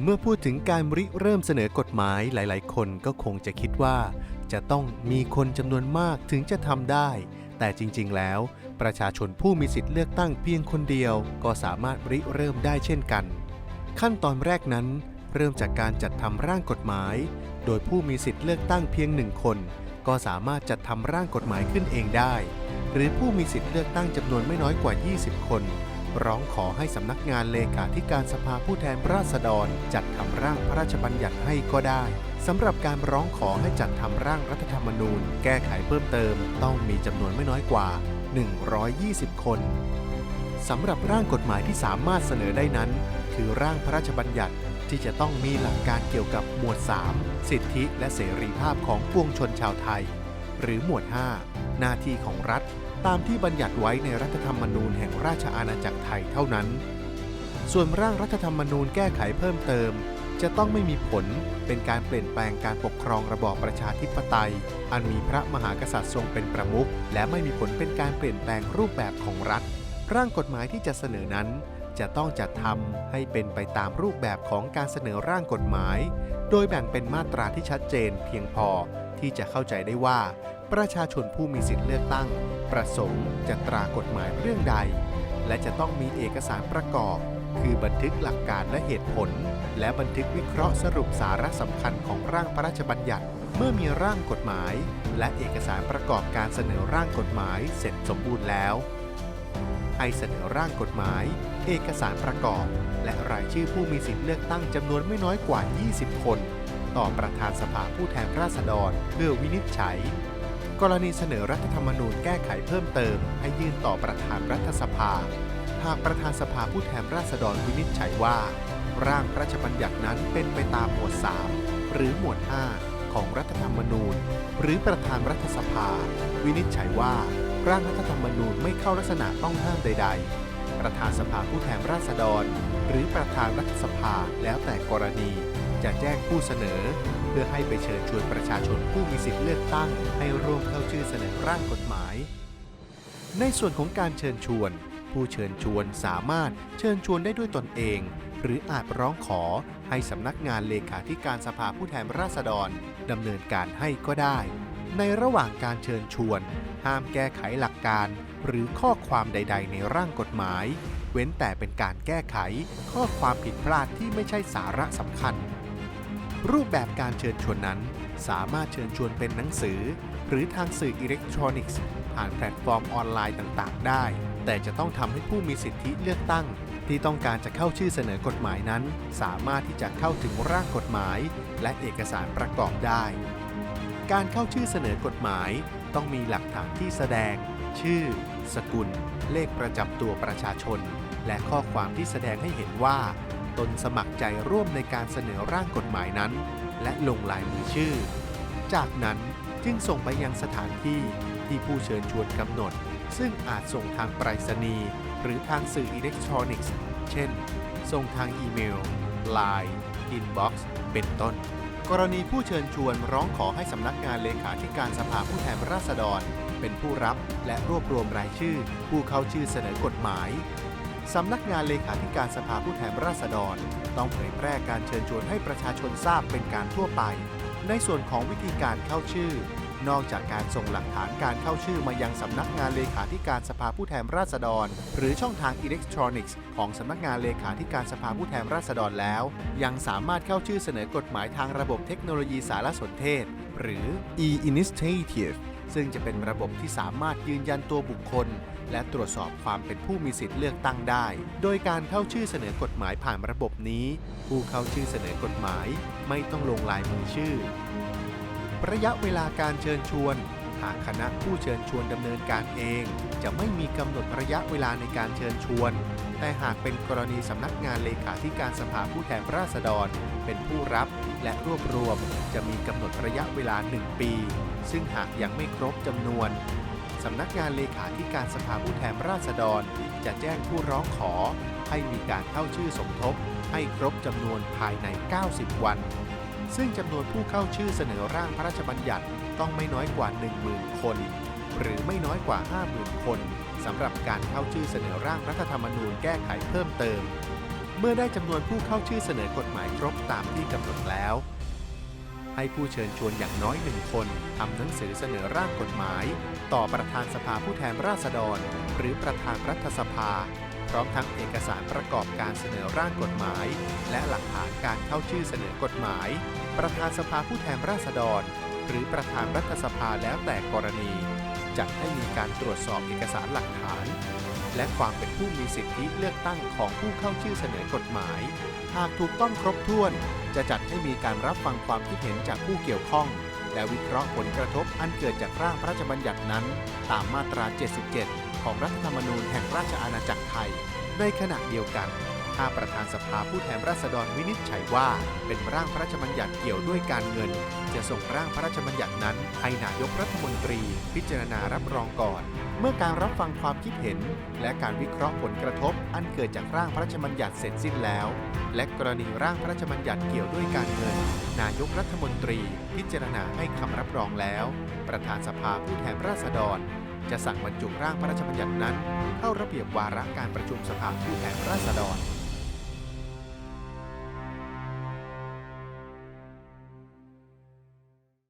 เมื่อพูดถึงการริเริ่มเสนอกฎหมายหลาย ๆ คนก็คงจะคิดว่า จะต้องมีคนจำนวนมากถึงจะทำได้ แต่จริง ๆ แล้ว ประชาชนผู้มีสิทธิ์เลือกตั้งเพียงคนเดียว ก็สามารถริเริ่มได้เช่นกัน ขั้นตอนแรกนั้น เริ่มจากการจัดทำร่างกฎหมาย โดยผู้มีสิทธิ์เลือกตั้งเพียงหนึ่งคน ก็สามารถจัดทำร่างกฎหมายขึ้นเองได้ หรือผู้มีสิทธิ์เลือกตั้งจำนวนไม่น้อยกว่า 20 คน ร้องขอให้สำนักงานเลขาธิการสภาผู้แทนราษฎร จัดทำร่างพระราชบัญญัติให้ก็ได้สำหรับการร้องขอให้จัดทำร่างรัฐธรรมนูญ แก้ไขเพิ่มเติม ต้องมีจำนวนไม่น้อยกว่า 120 คนสำหรับร่างกฎหมายที่สามารถเสนอได้นั้น คือร่างพระราชบัญญัติที่จะต้องมีหลักการเกี่ยวกับหมวด 3 สิทธิและเสรีภาพของปวงชนชาวไทย หรือหมวด 5 หน้าที่ของรัฐ ตามที่บัญญัติไว้ในรัฐธรรมนูญแห่งราชอาณาจักรไทยเท่านั้น ส่วนร่างรัฐธรรมนูญแก้ไขเพิ่มเติม จะต้องไม่มีผลเป็นการเปลี่ยนแปลงการปกครองระบอบประชาธิปไตย อันมีพระมหากษัตริย์ทรงเป็นประมุขและไม่มีผลเป็นการเปลี่ยนแปลงรูปแบบของรัฐ ร่างกฎหมายที่จะเสนอนั้น จะต้องจัดทำให้เป็นไปตามรูปแบบของการเสนอร่างกฎหมาย โดยแบ่งเป็นมาตราที่ชัดเจนเพียงพอ ที่จะเข้าใจได้ว่า ประชาชนผู้มีสิทธิเลือกตั้ง ประสงค์จะตรากฎหมายเรื่องใด และจะต้องมีเอกสารประกอบ คือบันทึกหลักการและเหตุผล และบันทึกวิเคราะห์สรุปสาระสำคัญของร่างพระราชบัญญัติ เมื่อมีร่างกฎหมาย และเอกสารประกอบการเสนอร่างกฎหมายเสร็จสมบูรณ์แล้วให้เสนอร่างกฎหมาย เอกสารประกอบ และรายชื่อผู้มีสิทธิเลือกตั้งจำนวนไม่น้อยกว่า 20 คน ต่อประธานสภาผู้แทนราษฎร เพื่อวินิจฉัย กรณีเสนอรัฐธรรมนูญแก้ไขเพิ่มเติม ให้ยื่นต่อประธานรัฐสภา หากประธานสภาผู้แทนราษฎรวินิจฉัยว่า ร่างพระราชบัญญัตินั้นเป็นไปตามหมวด 3 หรือหมวด 5 ของรัฐธรรมนูญ หรือประธานรัฐสภา วินิจฉัยว่า ร่างรัฐธรรมนูญไม่เข้าลักษณะต้องห้ามใด ๆประธานสภาผู้แทนราษฎร หรือประธานรัฐสภาแล้วแต่กรณี จะแจ้งผู้เสนอ เพื่อให้ไปเชิญชวนประชาชนผู้มีสิทธิเลือกตั้ง ให้ร่วมเข้าชื่อเสนอร่างกฎหมาย ในส่วนของการเชิญชวน ผู้เชิญชวนสามารถเชิญชวนได้ด้วยตนเอง หรืออาจร้องขอให้สำนักงานเลขาธิการสภาผู้แทนราษฎรดำเนินการให้ก็ได้ ในระหว่างการเชิญชวน ห้ามแก้ไขหลักการ หรือข้อความใด ๆ ในร่างกฎหมายเว้นแต่เป็นการแก้ไขข้อความผิดพลาดที่ไม่ใช่สาระสำคัญ รูปแบบการเชิญชวนนั้น สามารถเชิญชวนเป็นหนังสือ หรือทางสื่ออิเล็กทรอนิกส์ ผ่านแพลตฟอร์มออนไลน์ต่างๆ ได้ แต่จะต้องทำให้ผู้มีสิทธิเลือกตั้ง ที่ต้องการจะเข้าชื่อเสนอกฎหมายนั้น สามารถที่จะเข้าถึงร่างกฎหมาย และเอกสารประกอบได้ การเข้าชื่อเสนอกฎหมาย ต้องมีหลักฐานที่แสดง ชื่อ สกุล เลขประจำตัวประชาชน และข้อความที่แสดงให้เห็นว่า ตนสมัครใจร่วมในการเสนอร่างกฎหมายนั้น และลงลายมือชื่อ จากนั้นจึงส่งไปยังสถานที่ที่ผู้เชิญชวนกำหนด ซึ่งอาจส่งทางไปรษณีย์หรือทางสื่ออิเล็กทรอนิกส์ เช่น ส่งทางอีเมล Line Inbox เป็นต้น กรณีผู้เชิญชวนร้องขอให้สำนักงานเลขาธิการสภาผู้แทนราษฎร เป็นผู้รับและรวบรวมรายชื่อ ผู้เข้าชื่อเสนอกฎหมาย สำนักงานเลขาธิการสภาผู้แทนราษฎร ต้องเผยแพร่การเชิญชวนให้ประชาชนทราบเป็นการทั่วไป ในส่วนของวิธีการเข้าชื่อ นอกจากการส่งหลักฐานการเข้าชื่อมายังสำนักงานเลขาธิการสภาผู้แทนราษฎร หรือช่องทางอิเล็กทรอนิกส์ของสำนักงานเลขาธิการสภาผู้แทนราษฎรแล้ว ยังสามารถเข้าชื่อเสนอกฎหมายทางระบบเทคโนโลยีสารสนเทศ หรือ e-initiative ซึ่งจะเป็นระบบที่สามารถยืนยันตัวบุคคล และตรวจสอบความเป็นผู้มีสิทธิ์เลือกตั้งได้ โดยการเข้าชื่อเสนอกฎหมายผ่านระบบนี้ ผู้เข้าชื่อเสนอกฎหมาย ไม่ต้องลงลายมือชื่อ ระยะเวลาการเชิญชวน หากคณะผู้เชิญชวนดำเนินการเอง จะไม่มีกำหนดระยะเวลาในการเชิญชวน แต่หากเป็นกรณีสำนักงานเลขาธิการสภาผู้แทนราษฎร เป็นผู้รับและรวบรวม จะมีกำหนดระยะเวลา 1 ปี ซึ่งหากยังไม่ครบจำนวนสำนักงานเลขาธิการสภาผู้แทนราษฎร จะแจ้งผู้ร้องขอ ให้มีการเข้าชื่อสมทบ ให้ครบจำนวนภายใน 90 วัน ซึ่งจำนวนผู้เข้าชื่อเสนอร่างพระราชบัญญัติต้องไม่น้อยกว่า 10,000 คน หรือไม่น้อยกว่า 50,000 คนสำหรับการเข้าชื่อเสนอร่างรัฐธรรมนูญแก้ไขเพิ่มเติม เมื่อได้จำนวนผู้เข้าชื่อเสนอกฎหมายครบตามที่กำหนดแล้ว ให้ผู้เชิญชวนอย่างน้อยหนึ่งคนทำหนังสือเสนอร่างกฎหมาย ต่อประธานสภาผู้แทนราษฎร หรือประธานรัฐสภา พร้อมทั้งเอกสารประกอบการเสนอร่างกฎหมาย และหลักฐานการเข้าชื่อเสนอกฎหมาย ประธานสภาผู้แทนราษฎร หรือประธานรัฐสภาแล้วแต่กรณี จัดให้มีการตรวจสอบเอกสารหลักฐาน และความเป็นผู้มีสิทธิเลือกตั้งของผู้เข้าชื่อเสนอกฎหมาย หากถูกต้องครบถ้วน จะจัดให้มีการรับฟังความคิดเห็นจากผู้เกี่ยวข้องและวิเคราะห์ผลกระทบอันเกิดจากร่างพระราชบัญญัตินั้น ตามมาตรา 77 ของรัฐธรรมนูญแห่งราชอาณาจักรไทย ในขณะเดียวกัน ถ้าประธานสภาผู้แทนราษฎรวินิจฉัยว่า เป็นร่างพระราชบัญญัติเกี่ยวด้วยการเงิน จะส่งร่างพระราชบัญญัตินั้นให้นายกรัฐมนตรี พิจารณารับรองก่อน เมื่อการรับฟังความคิดเห็น และการวิเคราะห์ผลกระทบ อันเกิดจากร่างพระราชบัญญัติเสร็จสิ้นแล้ว และกรณีร่างพระราชบัญญัติเกี่ยวด้วยการเงิน นายกรัฐมนตรี พิจารณาให้คำรับรองแล้ว ประธานสภาผู้แทนราษฎร จะสั่งบรรจุร่างพระราชบัญญัตินั้น เข้าระเบียบวาระการประชุมสภาผู้แทนราษฎร